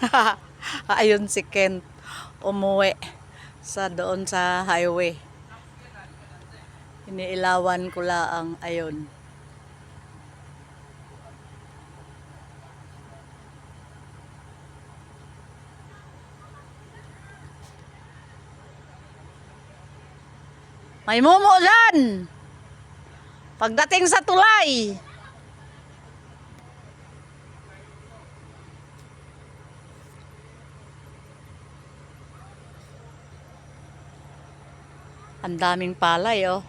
Ayun si Kent. Umuwi sa doon sa highway. Iniilawan ko laang ayun. May mumulan! Pagdating sa tulay! Ang daming palay, oh.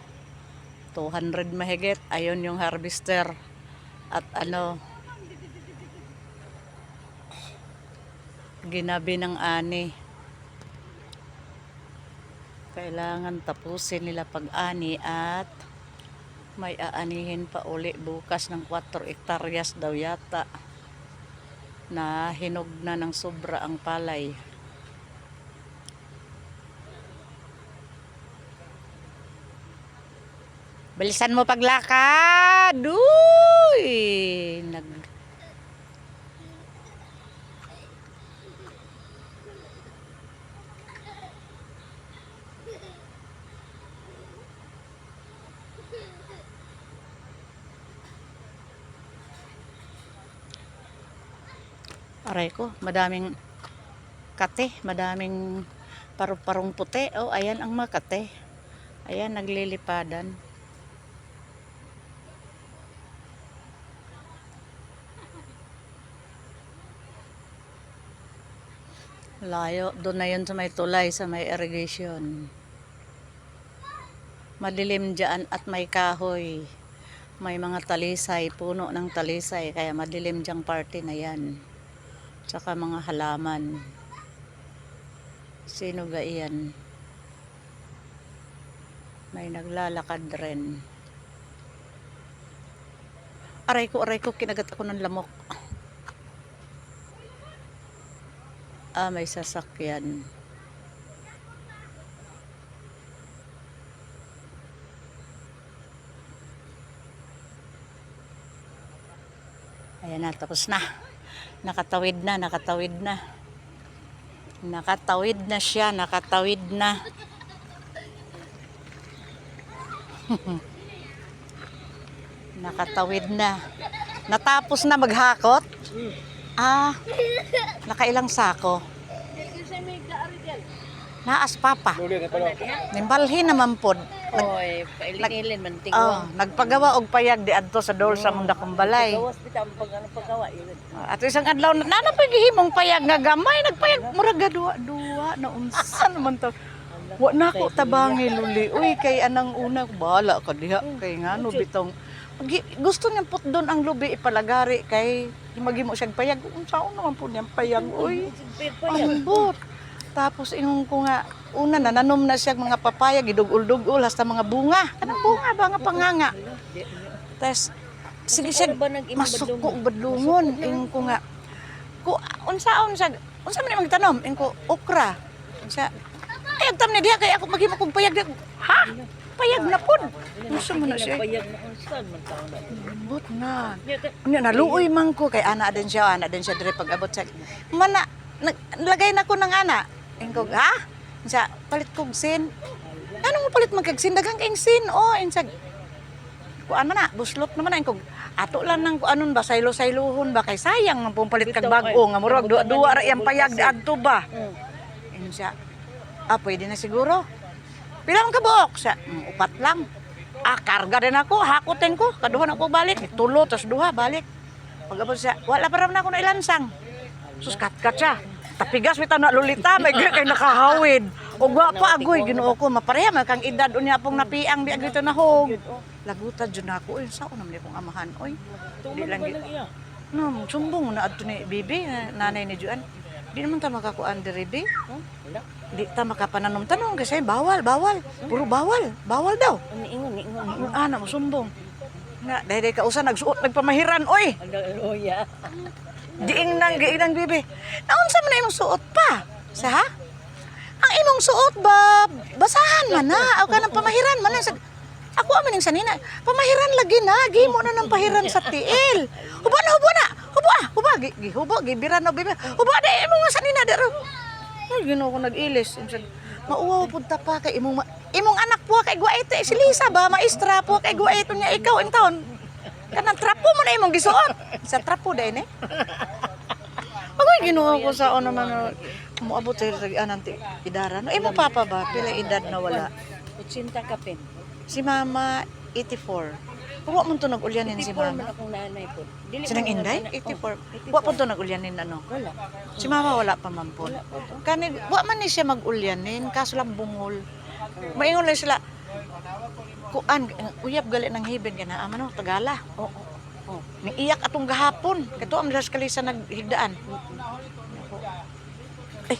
200 mahigit. Ayun yung harvester. At ano, ginabi ng ani. Kailangan tapusin nila pag-ani at may aanihin pa uli bukas ng 4 hektaryas daw yata na hinog na ng sobra ang palay. Bilisan mo paglakad. Uy! Nag... Aray ko, madaming kate, madaming paru-parong puti. Oh, ayan ang mga kate. Ayan, naglilipadan. Layo, doon na yun sa may tulay, sa may irrigation. Madilim dyan at may kahoy. May mga talisay, puno ng talisay, kaya madilim dyang party na yan. Tsaka mga halaman. Sino ga iyan? May naglalakad rin. Aray ko, aray ko, kinagat ako ng lamok. Ah, may sasakyan. Ayan na, tapos na. Nakatawid na, nakatawid na. Nakatawid na siya, nakatawid na. nakatawid na. Natapos na maghakot? Ah, nakailang sako? Naas papa. Nimbalhin naman pod. Nag, Oy, pailin-ilin man oh, tingwa. nagpagawa og payag di adto sa dol sa munda kumbalay. Gawas bitaw ang pag ano paggawa yun. At isang adlaw na na pagihimong payag nga gamay nagpayag murag duwa duwa na unsa naman to. Wa na ko tabangi luli. Uy kay anang una bahala ka diha kay ngano bitong gusto niya put doon ang lubi ipalagari kay magimo siya payag. Unsaon naman po niyang payag uy ambot tapos ingon ko nga una na nanom na siya mga papaya gidugol-dugol hasta mga bunga. Kanang bunga ba nga panganga? Tas sige siya nag masuko badlungon ingon ko nga ko unsaon siya unsa man imong tanom ingon ko okra. Siya ay tam ni diha kay ako maghimo kog payag. Ha? Payag na pud unsa man na siya Payag na man. Nya naluoy man ko kay ana din siya, ana din siya dire pag-abot sa mana nag, lagay na ko ng ana. Ingko, ha? Sa palit kog sin. Ano mo palit magkagsin daghang kaing sin? Oh, insag. Ko ano na, buslot naman na ingko. Ato lang nang anon ba saylo-saylohon ba kay sayang man pong palit kag bag-o ay. nga murag duwa duwa ra iyang payag di adto ba. Mm. Siya, ah, pwede na siguro. Pila man ka buok? Siya, "Mm, upat lang. Ah, karga din ako, hakutin ko. Kaduha na ako balik. Tulo, tas duha, balik. Pagkabot siya, wala pa rin ako na ilansang. Sus, kat-kat siya. Tapigas, bitaw na lulita, may gaya kay nakahawid. O pa, agoy, ginoo ko. Mapareha, man kang edad, unya pong napiang, di agito na hog. Lagutan dyan ako, eh, sao naman akong amahan, oy. Di lang, iya. no, sumbong na adto ni Bibi, na- nanay ni Juan. Di naman ta makakuan diri, Bibi. Wala. Di ta makapananom tanong kasi bawal, bawal. Puro bawal. Bawal daw. Ani ingon, ingon. Ang ana mo sumbong. Nga, dahil dahil kausa nagsuot, nagpamahiran, oy. Loya. Diing nang, diing nang bibi. Naunsa man na imong suot pa? Sa ha? Ang imong suot ba, basahan man na. O ka ng pamahiran man na. Ako amin yung sanina. Pamahiran lagi na. Gimo na ng pahiran sa tiil. Hubo na, hubo na. Ah, hubo gi, gi hubo gi bira na bibi. Hubo di imo nga sanina dero. Ay Ginoo ko nag-ilis. Mauwaw pud ta pa kay imong ma- imong anak po kay guwaite si Lisa ba maestra po kay guwaito niya ikaw in taon. Kanang trapo mo na imong gisuot. Sa trapo dai ni. Agoy Ginoo ko sa ano man moabot sa sa anan ti idara. No imo papa ba pila edad na wala? Utsinta ka pin. Si mama 84. Wa man to nag-ulyanin si 84 man mama. akong nanay po. Dili Sinang man Inday? 84. Oh, Wa po to nag-ulyanin ano. Wala. Si mama wala pa man po. Wala po to. Kani wa man ni siya mag-ulyanin kaso lang bungol. Maingon lang sila kuan uyab gali ng hibin kana ama no tagala. Oo. Oh, Niiyak atong gahapon. Kato am las kalisa naghigdaan. Eh,